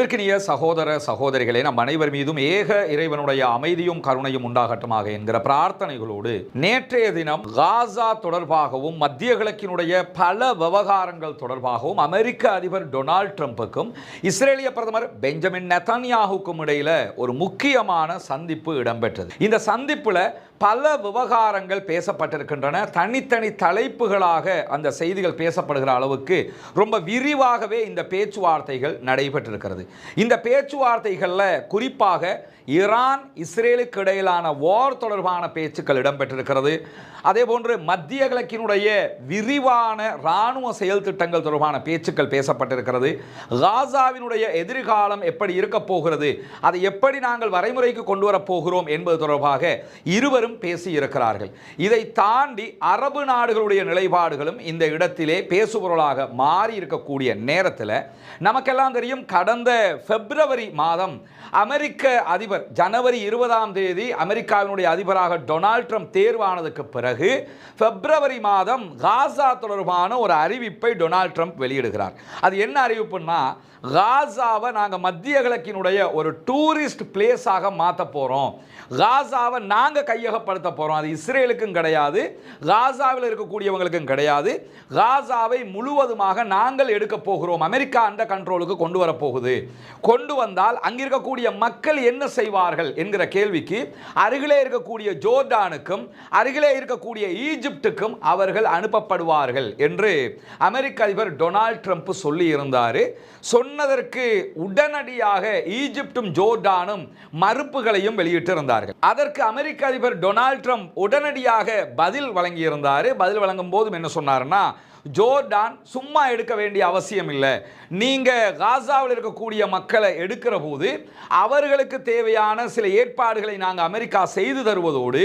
அன்பிற்கினிய சகோதர சகோதரிகளே நம் அனைவர் மீதும் ஏக இறைவனுடைய அமைதியும் கருணையும் உண்டாகட்டுமாக என்கிற பிரார்த்தனைகளோடு நேற்றைய தினம் காசா தொடர்பாகவும் மத்திய கிழக்கினுடைய பல விவகாரங்கள் தொடர்பாகவும் அமெரிக்க அதிபர் டொனால்ட் ட்ரம்புக்கும் இஸ்ரேலிய பிரதமர் பெஞ்சமின் நெதன்யாகுக்கும் இடையில ஒரு முக்கியமான சந்திப்பு இடம்பெற்றது. இந்த சந்திப்பில் பல விவகாரங்கள் பேசப்பட்டிருக்கின்றன. தனித்தனி தலைப்புகளாக அந்த செய்திகள் பேசப்படுகிற அளவுக்கு ரொம்ப விரிவாகவே இந்த பேச்சுவார்த்தைகள் நடைபெற்றிருக்கிறது. இந்த பேச்சுவார்த்தைகளில் குறிப்பாக ஈரான் இஸ்ரேலுக்கு இடையிலான வார் தொடர்பான பேச்சுக்கள் இடம்பெற்றிருக்கிறது. அதே போன்று மத்திய கிழக்கினுடைய விரிவான இராணுவ செயல் திட்டங்கள் தொடர்பான பேச்சுக்கள் பேசப்பட்டிருக்கிறது. காசாவினுடைய எதிர்காலம் எப்படி இருக்கப் போகிறது அதை எப்படி நாங்கள் வரைமுறைக்கு கொண்டு வரப் போகிறோம் என்பது தொடர்பாக இருவரும் பேசி இருக்கிறார்கள் இதை தாண்டி அரபு நாடுகளுடைய நிலைப்பாடுகளும் இந்த இடத்திலே பேசுபொருளாக மாறி இருக்கக்கூடிய நேரத்தில் நமக்கெல்லாம் தெரியும் கடந்த பிப்ரவரி மாதம் அமெரிக்க அதிபர் ஜனவரி இருபதாம் தேதி அமெரிக்காவினுடைய அதிபராக டொனால்ட் ட்ரம்ப் தேர்வானதுக்கு பிறகு பிப்ரவரி மாதம் காசா தொடர்பான ஒரு அறிவிப்பை டொனால்ட் ட்ரம்ப் வெளியிடுகிறார். அது என்ன அறிவிப்புன்னா காசாவை நாங்கள் மத்திய கிழக்கினுடைய ஒரு டூரிஸ்ட் பிளேஸாக மாற்ற போகிறோம் காசாவை நாங்கள் கையகப்படுத்த போகிறோம் அது இஸ்ரேலுக்கும் கிடையாது காசாவில் இருக்கக்கூடியவங்களுக்கும் கிடையாது. காசாவை முழுவதுமாக நாங்கள் எடுக்க போகிறோம். அமெரிக்கா அந்த கண்ட்ரோலுக்கு கொண்டு வரப்போகுது. கொண்டு வந்தால் அங்கே இருக்கக்கூடிய மக்கள் என்ன செய்வார்கள் என்கிற கேள்விக்கு அருகிலே இருக்கக்கூடிய ஜோர்டானுக்கும் அருகிலே இருக்கக்கூடிய ஈஜிப்டுக்கும் அவர்கள் அனுப்பப்படுவார்கள் என்று அமெரிக்க அதிபர் டொனால்ட் ட்ரம்ப் சொல்லி இருந்தார் சொன்னதற்கு உடனடியாக ஈஜிப்டும் ஜோர்டானும் மறுப்புகளையும் வெளியிட்டிருந்தார்கள். அதற்கு அமெரிக்க அதிபர் டொனால்ட் ட்ரம்ப் உடனடியாக பதில் வழங்கியிருந்தார். பதில் வழங்கும் போதும் என்ன சொன்னார்னா ஜோர்டான் சும்மா எடுக்க வேண்டிய அவசியம் இல்லை நீங்கள் காசாவில் இருக்கக்கூடிய மக்களை எடுக்கிற போது அவர்களுக்கு தேவையான சில ஏற்பாடுகளை நாங்கள் அமெரிக்கா செய்து தருவதோடு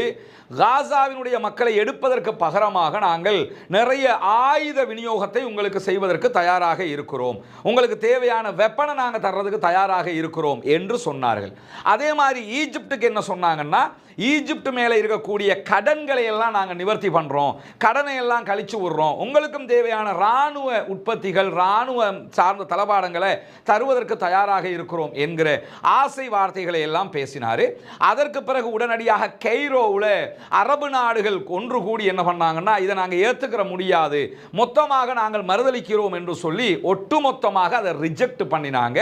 காசாவினுடைய மக்களை எடுப்பதற்கு பகரமாக நாங்கள் நிறைய ஆயுத விநியோகத்தை உங்களுக்கு செய்வதற்கு தயாராக இருக்கிறோம். உங்களுக்கு தேவையான வெப்பனை நாங்கள் தர்றதுக்கு தயாராக இருக்கிறோம் என்று சொன்னார்கள். அதே மாதிரி ஈஜிப்டுக்கு என்ன சொன்னாங்கன்னா ஈஜிப்ட் மேலே இருக்கக்கூடிய கடன்களை எல்லாம் நாங்கள் நிவர்த்தி பண்ணுறோம் கடனை எல்லாம் கழிச்சு விடுறோம். உங்களுக்கும் தேவையான இராணுவ உற்பத்திகள் இராணுவ சார்ந்த தளபாடங்களை தருவதற்கு தயாராக இருக்கிறோம் என்கிற ஆசை வார்த்தைகளை எல்லாம் பேசினார். அதற்கு பிறகு உடனடியாக கெய்ரோவில் அரபு நாடுகள் ஒன்று கூடி என்ன பண்ணாங்கன்னா இதை நாங்கள் ஏற்றுக்கிற முடியாது. மொத்தமாக நாங்கள் மறுதளிக்கிறோம் என்று சொல்லி ஒட்டுமொத்தமாக அதை ரிஜெக்ட் பண்ணினாங்க.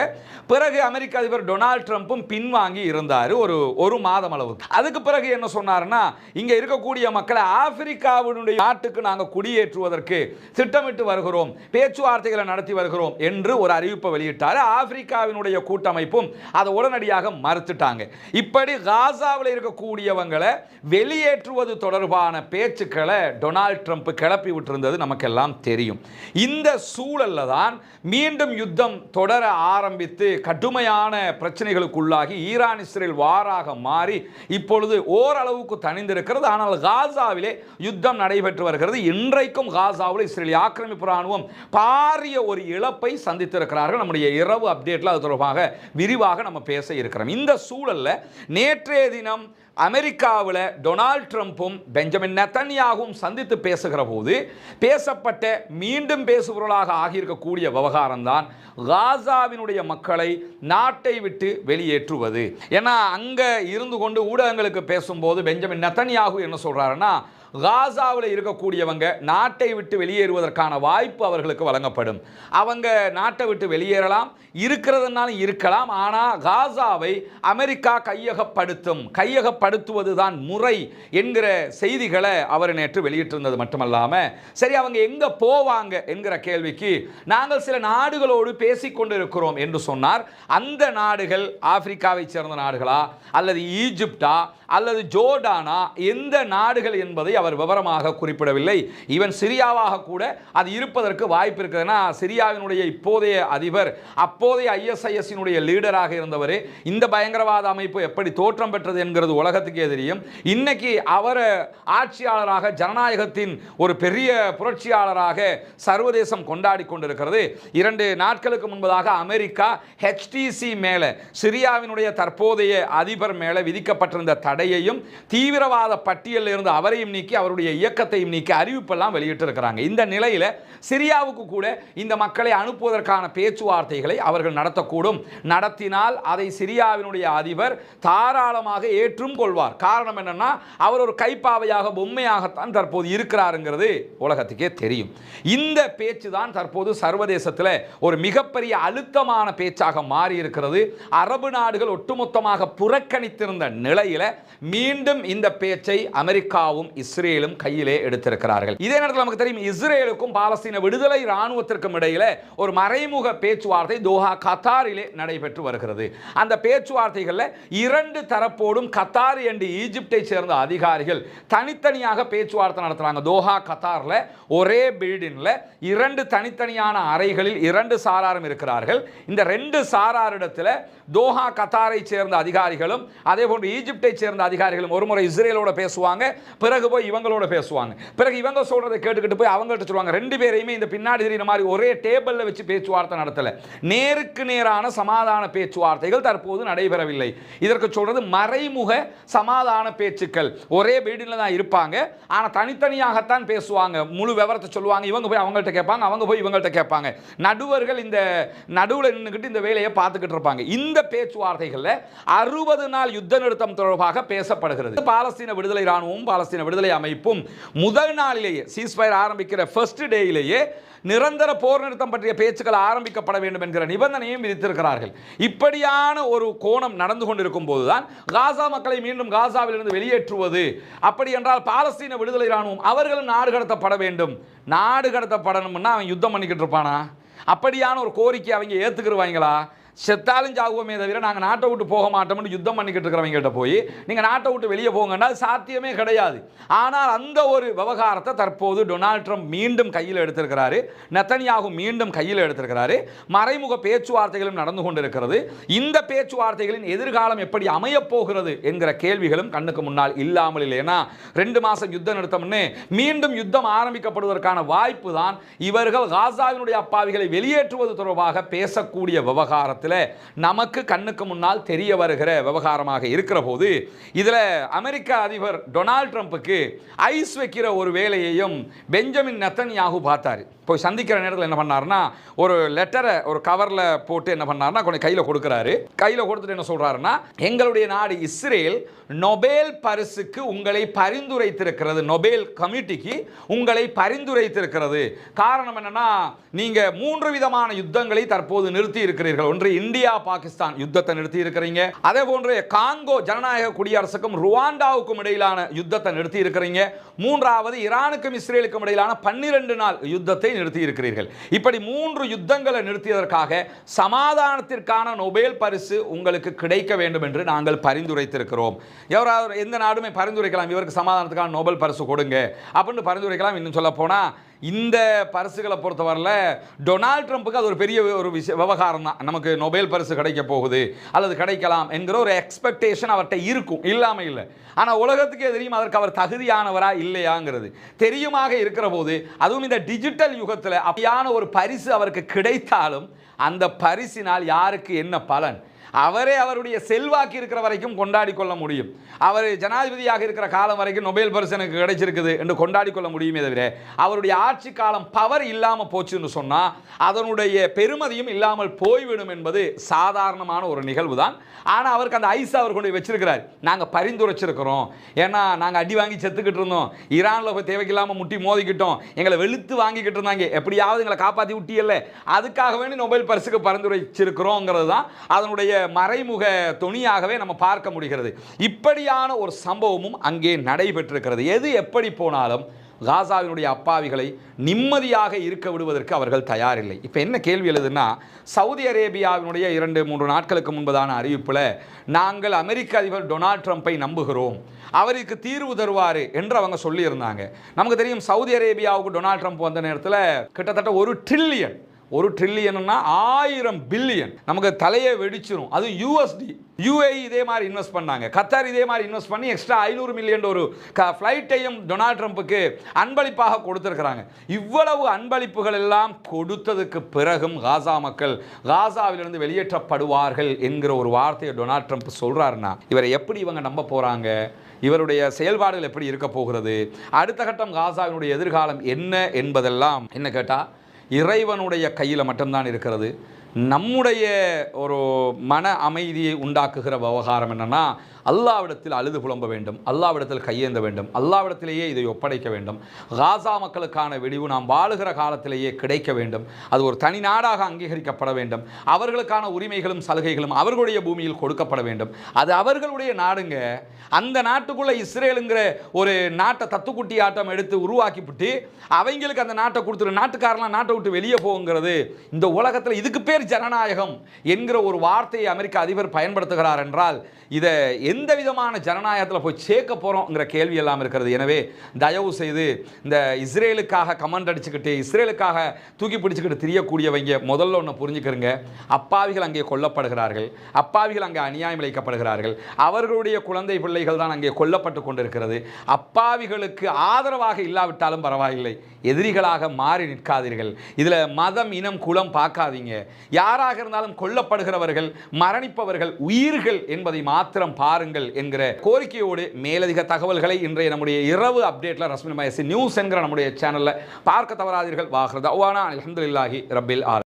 பிறகு அமெரிக்க அதிபர் டொனால்ட் ட்ரம்ப்பும் பின்வாங்கி இருந்தார் ஒரு ஒரு மாதம் அளவுக்கு. அதுக்கு பிறகு என்ன சொன்னார்னா இங்கே இருக்கக்கூடிய மக்களை ஆப்பிரிக்காவினுடைய நாட்டுக்கு நாங்கள் குடியேற்றுவதற்கு திட்டமிட்டு வருகிறோம் பேச்சுவார்த்தைகளை நடத்தி வருகிறோம் என்று ஒரு அறிவிப்பை வெளியிட்டார். ஆப்பிரிக்காவினுடைய கூட்டமைப்பும் அதை உடனடியாக மறுத்துட்டாங்க. இப்படி காசாவில் இருக்கக்கூடியவங்களை வெளியேற்றுவது தொடர்பான பேச்சுக்களை டொனால்ட் ட்ரம்ப் கிளப்பி விட்டிருந்தது நமக்கெல்லாம் தெரியும். இந்த சூழலில் தான் மீண்டும் யுத்தம் தொடர ஆரம்பித்து கடுமையான பிரச்சனைகளுக்குள்ளாகி ஈரான் இஸ்ரேல் வாராக மாறி இப்பொழுது ஓரளவுக்கு தணிந்திருக்கிறது. ஆனால் காசாவிலே யுத்தம் நடைபெற்று வருகிறது. இன்றைக்கும் காசாவில் இஸ்ரேலிய ஆக்கிரமிப்பு ராணுவம் பாரிய ஒரு இழப்பை சந்தித்திருக்கிறார்கள். நம்முடைய இரவு அப்டேட்டில் அது தொடர்பாக விரிவாக நம்ம பேச இருக்கிறோம். இந்த சூழல்ல நேற்றைய தினம் அமெரிக்காவில் டொனால்ட் ட்ரம்ப்பும் பெஞ்சமின் நெத்தன்யாகவும் சந்தித்து பேசுகிற போது பேசப்பட்ட மீண்டும் பேசுபவர்களாக ஆகியிருக்கக்கூடிய விவகாரம்தான் காசாவினுடைய மக்களை நாட்டை விட்டு வெளியேற்றுவது. ஏன்னா அங்கே இருந்து கொண்டு ஊடகங்களுக்கு பேசும்போது பெஞ்சமின் நெத்தன்யாகு என்ன சொல்கிறாருன்னா காசாவில் இருக்கக்கூடியவங்க நாட்டை விட்டு வெளியேறுவதற்கான வாய்ப்பு அவர்களுக்கு வழங்கப்படும். அவங்க நாட்டை விட்டு வெளியேறலாம் இருக்கிறதுனாலும் இருக்கலாம் ஆனால் காசாவை அமெரிக்கா கையகப்படுத்தும் கையகப்படுத்துவது தான் முறை என்கிற செய்திகளை அவர் நேற்று வெளியிட்டிருந்தது மட்டுமல்லாமல் சரி அவங்க எங்கே போவாங்க என்கிற கேள்விக்கு நாங்கள் சில நாடுகளோடு பேசிக்கொண்டிருக்கிறோம் என்று சொன்னார். அந்த நாடுகள் ஆப்பிரிக்காவை சேர்ந்த நாடுகளா அல்லது ஈஜிப்டா அல்லது ஜோர்டானா எந்த நாடுகள் என்பதை அவர் விவரமாக குறிப்பிடவில்லை. ஈவன் சிரியாவாக கூட அது இருப்பதற்கு வாய்ப்பு இருக்குதுன்னா சிரியாவினுடைய இப்போதைய அதிபர் அப்போதைய ஐஎஸ்ஐஎஸ்ஸினுடைய லீடராக இருந்தவர் இந்த பயங்கரவாத அமைப்பு எப்படி தோற்றம் பெற்றது என்கிறது உலகத்துக்கே தெரியும். இன்னைக்கு அவர் ஆட்சியாளராக ஜனநாயகத்தின் ஒரு பெரிய புரட்சியாளராக சர்வதேசம் கொண்டாடி கொண்டிருக்கிறது. இரண்டு நாட்களுக்கு முன்பதாக அமெரிக்கா ஹெச்டிசி மேலே சிரியாவினுடைய தற்போதைய அதிபர் மேலே விதிக்கப்பட்டிருந்த தடையையும் தீவிரவாத பட்டியலில் இருந்து அவரையும் நீக்கி நீக்கி அவருடைய இயக்கத்தையும் நீக்கி அறிவிப்பெல்லாம் வெளியிட்டிருக்கிறாங்க. இந்த நிலையில் சிரியாவுக்கு கூட இந்த மக்களை அனுப்புவதற்கான பேச்சுவார்த்தைகளை அவர்கள் நடத்தக்கூடும். நடத்தினால் அதை சிரியாவினுடைய அதிபர் தாராளமாக ஏற்றும் கொள்வார். காரணம் என்னன்னா அவர் ஒரு கைப்பாவையாக பொம்மையாகத்தான் தற்போது இருக்கிறாருங்கிறது உலகத்துக்கே தெரியும். இந்த பேச்சு தான் தற்போது சர்வதேசத்தில் ஒரு மிகப்பெரிய அழுத்தமான பேச்சாக மாறி இருக்கிறது அரபு நாடுகள் ஒட்டுமொத்தமாக புறக்கணித்திருந்த நிலையில் மீண்டும் இந்த பேச்சை அமெரிக்காவும் இஸ்ரேலும் கையிலே எடுத்திருக்கிறார்கள். இதே நேரத்தில் நமக்கு தெரியும் இஸ்ரேலுக்கும் பாலஸ்தீன விடுதலை இராணுவத்திற்கும் இடையில ஒரு மறைமுக பேச்சுவார்த்தை தோஹா கத்தாரிலே நடைபெற்று வருகிறது. அந்த பேச்சுவார்த்தைகளில் இரண்டு தரப்போடும் கத்தார் என்று ஈஜிப்டை சேர்ந்த அதிகாரிகள் தனித்தனியாக பேச்சுவார்த்தை நடத்துறாங்க. தோஹா கத்தாரில் ஒரே பில்டிங்கில் இரண்டு தனித்தனியான அறைகளில் இரண்டு சாராரும் இருக்கிறார்கள். இந்த ரெண்டு சாராரிடத்தில் தோஹா கத்தாரை சேர்ந்த அதிகாரிகளும் அதே போன்று ஈஜிப்டை சேர்ந்த அதிகாரிகளும் ஒருமுறை இஸ்ரேலோட பேசுவாங்க. பிறகு போய் இவங்களோட பேசுவாங்க. பிறகு இவங்க சொல்றதை கேட்டுக்கிட்டு போய் அவங்கள்ட்ட சொல்லுவாங்க. ரெண்டு பேரையுமே இந்த பின்னாடி தெரியுற மாதிரி ஒரே டேபிளில் வச்சு பேச்சுவார்த்தை நடத்தல. நேருக்கு நேரான சமாதான பேச்சுவார்த்தைகள் தற்போது நடைபெறவில்லை. இதற்கு சொல்றது மறைமுக சமாதான பேச்சுக்கள். ஒரே பில்டிங்கில் தான் இருப்பாங்க. ஆனால் தனித்தனியாகத்தான் பேசுவாங்க. முழு விவரத்தை சொல்லுவாங்க. இவங்க போய் அவங்கள்ட்ட கேட்பாங்க. அவங்க போய் இவங்கள்ட்ட கேட்பாங்க. நடுவர்கள் இந்த நடுவில் நின்றுக்கிட்டு இந்த வேலையை பார்த்துக்கிட்டு இருப்பாங்க. இந்த பேச்சுவார்த்தைகளில் அறுபது நாள் யுத்த நிறுத்தம் தொடர்பாக பேசப்படுகிறது. பாலஸ்தீன விடுதலை ராணுவம் பாலஸ்தீன விடுதலை அமைப்பும் முதல் நாளிலேயே சீஸ்ஃபயர் ஆரம்பிக்கிற ஃபர்ஸ்ட் டேயிலேயே நிரந்தர போர் நிறுத்தம் பற்றிய பேச்சுக்கள் ஆரம்பிக்கப்பட வேண்டும் என்கிற நிபந்தனையும் விதித்திருக்கிறார்கள். இப்படியான ஒரு கோணம் நடந்து கொண்டிருக்கும் போதுதான் காசா மக்களை மீண்டும் காசாவிலிருந்து வெளியேற்றுவது. அப்படி என்றால் பாலஸ்தீன விடுதலை ராணுவம் அவர்களும் நாடு கடத்தப்பட வேண்டும். நாடு கடத்தப்படணும்னா அவன் யுத்தம் பண்ணிக்கிட்டு இருப்பானா? அப்படியான ஒரு கோரிக்கை அவங்க ஏற்றுக்கிடுவாங்களா செத்தாலும் சாகுவோமே தவிர நாங்கள் நாட்டை விட்டு போக மாட்டோம்னு யுத்தம் பண்ணிக்கிட்டு இருக்கிறவங்ககிட்ட போய் நீங்கள் நாட்டை விட்டு வெளியே போங்கன்னா அது சாத்தியமே கிடையாது. ஆனால் அந்த ஒரு விவகாரத்தை தற்போது டொனால்ட் ட்ரம்ப் மீண்டும் கையில் எடுத்திருக்கிறாரு நெத்தனியாகு மீண்டும் கையில் எடுத்திருக்கிறாரு மறைமுக பேச்சுவார்த்தைகளும் நடந்து கொண்டிருக்கிறது. இந்த பேச்சுவார்த்தைகளின் எதிர்காலம் எப்படி அமையப்போகிறது என்கிற கேள்விகளும் கண்ணுக்கு முன்னால் இல்லாமல் இல்லை. ஏன்னா ரெண்டு மாதம் யுத்தம் நிறுத்தம்னு மீண்டும் யுத்தம் ஆரம்பிக்கப்படுவதற்கான வாய்ப்பு தான் இவர்கள் காசாவினுடைய அப்பாவிகளை வெளியேற்றுவது தொடர்பாக பேசக்கூடிய விவகாரத்தை விவகாரத்தில் நமக்கு கண்ணுக்கு முன்னால் தெரிய வருகிற விவகாரமாக இருக்கிற போது இதில் அமெரிக்க அதிபர் டொனால்ட் ட்ரம்ப்புக்கு ஐஸ் வைக்கிற ஒரு வேலையையும் பெஞ்சமின் நெத்தன்யாகு பார்த்தார். போய் சந்திக்கிற நேரத்தில் என்ன பண்ணாருன்னா ஒரு லெட்டரை ஒரு கவரில் போட்டு என்ன பண்ணாருன்னா கொஞ்சம் கையில் கொடுக்குறாரு. கையில் கொடுத்துட்டு என்ன சொல்கிறாருன்னா எங்களுடைய நாடு இஸ்ரேல் நொபேல் பரிசுக்கு உங்களை பரிந்துரைத்திருக்கிறது. நொபேல் கமிட்டிக்கு உங்களை பரிந்துரைத்திருக்கிறது. காரணம் என்னன்னா நீங்க மூன்று விதமான யுத்தங்களை தற்போது நிறுத்தி இருக்கிறீர்கள் ஒன்று இந்தியா பாகிஸ்தான் யுத்தத்தை நிறுத்தி இருக்கிறீங்க அதே போன்று காங்கோ ஜனநாயக குடியரசுக்கும் ருவாண்டாவுக்கும் இடையிலான யுத்தத்தை நிறுத்தி இருக்கிறீங்க மூன்றாவது ஈரானுக்கும் இஸ்ரேலுக்கும் இடையிலான பன்னிரண்டு நாள் யுத்தத்தை நிறுத்தி இருக்கிறீர்கள் இப்படி மூன்று யுத்தங்களை நிறுத்தியதற்காக சமாதானத்திற்கான நொபேல் பரிசு உங்களுக்கு கிடைக்க வேண்டும் என்று நாங்கள் பரிந்துரைத்திருக்கிறோம். எவராவது எந்த நாடுமே பரிந்துரைக்கலாம் இவருக்கு சமாதானத்துக்கான நோபல் பரிசு கொடுங்க. அப்படின்னு பரிந்துரைக்கலாம். இன்னும் சொல்ல போனால் இந்த பரிசுகளை பொறுத்தவரையில் டொனால்ட் ட்ரம்ப்புக்கு அது ஒரு பெரிய ஒரு விஷய விவகாரம் தான். நமக்கு நொபேல் பரிசு கிடைக்க போகுது அல்லது கிடைக்கலாம் என்கிற ஒரு எக்ஸ்பெக்டேஷன் அவர்கிட்ட இருக்கும் இல்லாமல் இல்லை. ஆனால் உலகத்துக்கே தெரியும் அதற்கு அவர் தகுதியானவரா இல்லையாங்கிறது. தெரியுமாக இருக்கிற போது அதுவும் இந்த டிஜிட்டல் யுகத்தில் அப்படியான ஒரு பரிசு அவருக்கு கிடைத்தாலும் அந்த பரிசினால் யாருக்கு என்ன பலன்? அவரே அவருடைய செல்வாக்கு இருக்கிற வரைக்கும் கொண்டாடி கொள்ள முடியும். அவர் ஜனாதிபதியாக இருக்கிற காலம் வரைக்கும் நொபேல் பரிசு எனக்கு கிடைச்சிருக்குது என்று கொண்டாடி கொள்ள முடியுமே தவிர அவருடைய ஆட்சி காலம் பவர் இல்லாமல் போச்சுன்னு சொன்னால் அதனுடைய பெருமதியும் இல்லாமல் போய்விடும் என்பது சாதாரணமான ஒரு நிகழ்வு தான் ஆனால் அவருக்கு அந்த ஐஸ் அவர் கொண்டு வச்சிருக்கிறார். நாங்கள் பரிந்துரைச்சிருக்கிறோம். ஏன்னா நாங்கள் அடி வாங்கி செத்துக்கிட்டு இருந்தோம். ஈரானில் போய் தேவைக்கில்லாமல் முட்டி மோதிக்கிட்டோம். எங்களை வெளுத்து வாங்கிக்கிட்டு இருந்தாங்க. எப்படியாவது எங்களை காப்பாற்றி விட்டியல்ல. அதுக்காக வேண்டி நொபேல் பரிசுக்கு பரிந்துரைச்சிருக்கிறோங்கிறது தான் அதனுடைய மறைமுக துணியாகவே நம்ம பார்க்க முடிகிறது. இப்படியான ஒரு சம்பவமும் அங்கே நடைபெற்றிருக்கிறது. எது எப்படி போனாலும் காசாவினுடைய அப்பாவிகளை நிம்மதியாக இருக்க விடுவதற்கு அவர்கள் தயாரில்லை. இப்போ என்ன கேள்வி எழுதுன்னா சவுதி அரேபியாவினுடைய இரண்டு மூன்று நாட்களுக்கு முன்பதான அறிவிப்பில் நாங்கள் அமெரிக்க அதிபர் டொனால்ட் ட்ரம்ப்பை நம்புகிறோம். அவருக்கு தீர்வு தருவார் என்று அவங்க சொல்லியிருந்தாங்க. நமக்கு தெரியும் சவுதி அரேபியாவுக்கு டொனால்ட் ட்ரம்ப் வந்த நேரத்தில் கிட்டத்தட்ட ஒரு ட்ரில்லியன் ஒரு ட்ரில்லியன்னா ஆயிரம் பில்லியன் நமக்கு தலையை வெடிச்சிரும். அது யூஎஸ்டி யூஏ இதே மாதிரி இன்வெஸ்ட் பண்ணாங்க. கத்தார் இதே மாதிரி இன்வெஸ்ட் பண்ணி எக்ஸ்ட்ரா ஐநூறு மில்லியன் ஒரு க ஃப்ளைட்டையும் டொனால்ட் ட்ரம்ப்புக்கு அன்பளிப்பாக கொடுத்துருக்குறாங்க. இவ்வளவு அன்பளிப்புகள் எல்லாம் கொடுத்ததுக்கு பிறகும் காசா மக்கள் காசாவிலிருந்து வெளியேற்றப்படுவார்கள் என்கிற ஒரு வார்த்தையை டொனால்ட் ட்ரம்ப் சொல்கிறாருன்னா இவரை எப்படி இவங்க நம்ப போகிறாங்க இவருடைய செயல்பாடுகள் எப்படி இருக்க போகிறது? அடுத்த கட்டம் காசாவினுடைய எதிர்காலம் என்ன என்பதெல்லாம் என்ன கேட்டால் இறைவனுடைய கையில் மட்டும்தான் இருக்கிறது. நம்முடைய ஒரு மன அமைதியை உண்டாக்குகிற விவகாரம் என்னன்னா அல்லாவிடத்தில் அழுது புலம்ப வேண்டும் அல்லாவிடத்தில் கையேந்த வேண்டும் அல்லாவிடத்திலேயே இதை ஒப்படைக்க வேண்டும். காசா மக்களுக்கான விடிவு நாம் வாழுகிற காலத்திலேயே கிடைக்க வேண்டும். அது ஒரு தனி நாடாக அங்கீகரிக்கப்பட வேண்டும். அவர்களுக்கான உரிமைகளும் சலுகைகளும் அவர்களுடைய பூமியில் கொடுக்கப்பட வேண்டும். அது அவர்களுடைய நாடுங்க. அந்த நாட்டுக்குள்ள இஸ்ரேலுங்கிற ஒரு நாட்டை தத்துக்குட்டி ஆட்டம் எடுத்து உருவாக்கிவிட்டு அவங்களுக்கு அந்த நாட்டை கொடுத்துரு நாட்டுக்காரெல்லாம் நாட்டை விட்டு வெளியே போகுங்கிறது இந்த உலகத்தில் இதுக்கு பேர் ஜனநாயகம் என்கிற ஒரு வார்த்தையை அமெரிக்க அதிபர் பயன்படுத்துகிறார் என்றால் இதை எந்த விதமான ஜனநாயகத்தில் போய் சேர்க்க போகிறோங்கிற கேள்வி எல்லாம் இருக்கிறது. எனவே தயவு செய்து இந்த இஸ்ரேலுக்காக கமெண்ட் அடிச்சுக்கிட்டு இஸ்ரேலுக்காக தூக்கி பிடிச்சிக்கிட்டு தெரியக்கூடியவங்க முதல்ல ஒன்று புரிஞ்சுக்கிறங்க. அப்பாவிகள் அங்கே கொல்லப்படுகிறார்கள். அப்பாவிகள் அங்கே அநியாயம் இழைக்கப்படுகிறார்கள். அவர்களுடைய குழந்தை பிள்ளைகள் தான் அங்கே கொல்லப்பட்டு கொண்டிருக்கிறது. அப்பாவிகளுக்கு ஆதரவாக இல்லாவிட்டாலும் பரவாயில்லை. எதிரிகளாக மாறி நிற்காதீர்கள். இதில் மதம் இனம் குலம் பார்க்காதீங்க. யாராக இருந்தாலும் கொல்லப்படுகிறவர்கள் மரணிப்பவர்கள் உயிர்கள் என்பதை மாத்திரம் பாருங்கள் என்கிற கோரிக்கையோடு மேலதிக தகவல்களை இன்றைய நம்முடைய இரவு அப்டேட்டில் ரஸ்மின் மயசி நியூஸ் என்கிற நம்முடைய சேனலில் பார்க்க தவறாதீர்கள். வாகிறது அவ்வானா அலமதுல்லாஹி ரபில் ஆர்